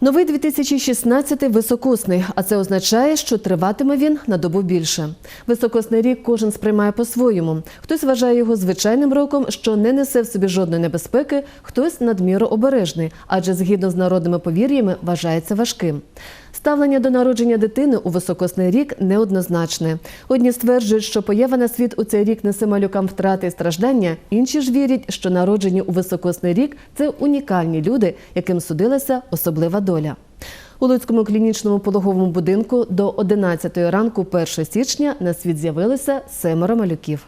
Новий 2016 високосний, а це означає, що триватиме він на добу більше. Високосний рік кожен сприймає по-своєму. Хтось вважає його звичайним роком, що не несе в собі жодної небезпеки, хтось надміру обережний, адже згідно з народними повір'ями вважається важким. Ставлення до народження дитини у високосний рік неоднозначне. Одні стверджують, що поява на світ у цей рік несе малюкам втрати і страждання. Інші ж вірять, що народжені у високосний рік це унікальні люди, яким судилася особлива доля. У Луцькому клінічному пологовому будинку до 11 ранку 1 січня на світ з'явилося семеро малюків.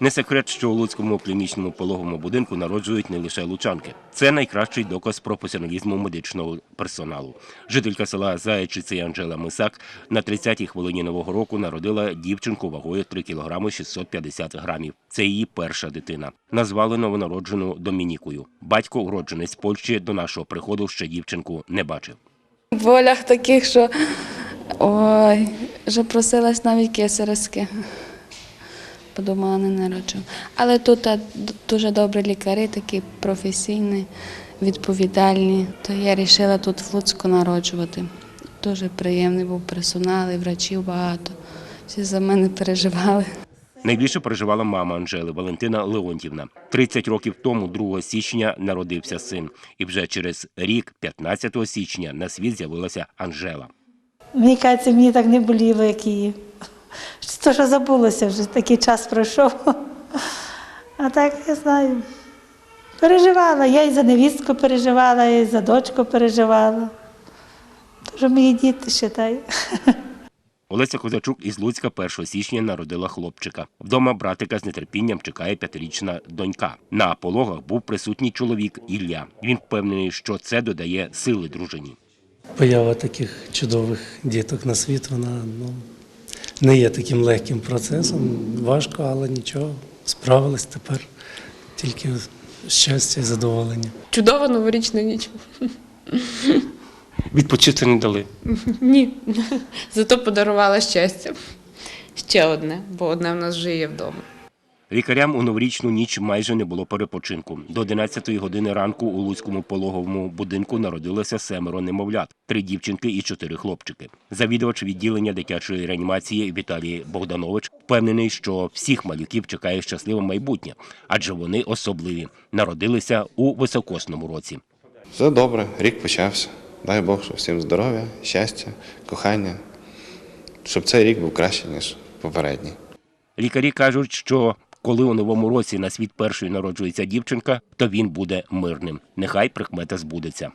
Не секрет, що у Луцькому клінічному пологовому будинку народжують не лише лучанки. Це найкращий доказ професіоналізму медичного персоналу. Жителька села Заячиці Анжела Мисак на 30-й хвилині нового року народила дівчинку вагою 3 кг 650 грамів. Це її перша дитина. Назвали новонароджену Домінікою. Батько, уродженець Польщі, до нашого приходу ще дівчинку не бачив. В волях таких, що ой, вже просилась навіть кесарське. Подумала, не народжу. Але тут дуже добрі лікарі, такі професійні, відповідальні. То я вирішила тут в Луцьку народжувати. Дуже приємний був персонал, і врачів багато. Всі за мене переживали. Найбільше переживала мама Анжели Валентина Леонтівна. 30 років тому, 2 січня, народився син. І вже через рік, 15 січня, на світ з'явилася Анжела. Мені кажеться, мені так не боліло, як її. То, що забулося вже, такий час пройшов. А так, я знаю. Переживала. Я і за невістку переживала, і за дочку переживала. Тож мої діти вважаю. Олеся Козачук із Луцька 1 січня народила хлопчика. Вдома братика з нетерпінням чекає п'ятирічна донька. На пологах був присутній чоловік Ілля. Він впевнений, що це додає сили дружині. Поява таких чудових діток на світ, вона ну, не є таким легким процесом. Важко, але нічого. Справились тепер. Тільки щастя і задоволення. Чудова новорічна ніч. Відпочити не дали. Ні. Зато подарувала щастя. Ще одне, бо одне в нас вже є вдома. Лікарям у новорічну ніч майже не було перепочинку. До 11 години ранку у Луцькому пологовому будинку народилося семеро немовлят, три дівчинки і чотири хлопчики. Завідувач відділення дитячої реанімації Віталій Богданович впевнений, що всіх малюків чекає щасливе майбутнє, адже вони особливі. Народилися у високосному році. Все добре, рік почався. Дай Бог, щоб всім здоров'я, щастя, кохання, щоб цей рік був краще, ніж попередній. Лікарі кажуть, що коли у новому році на світ першої народжується дівчинка, то він буде мирним. Нехай прикмета збудеться.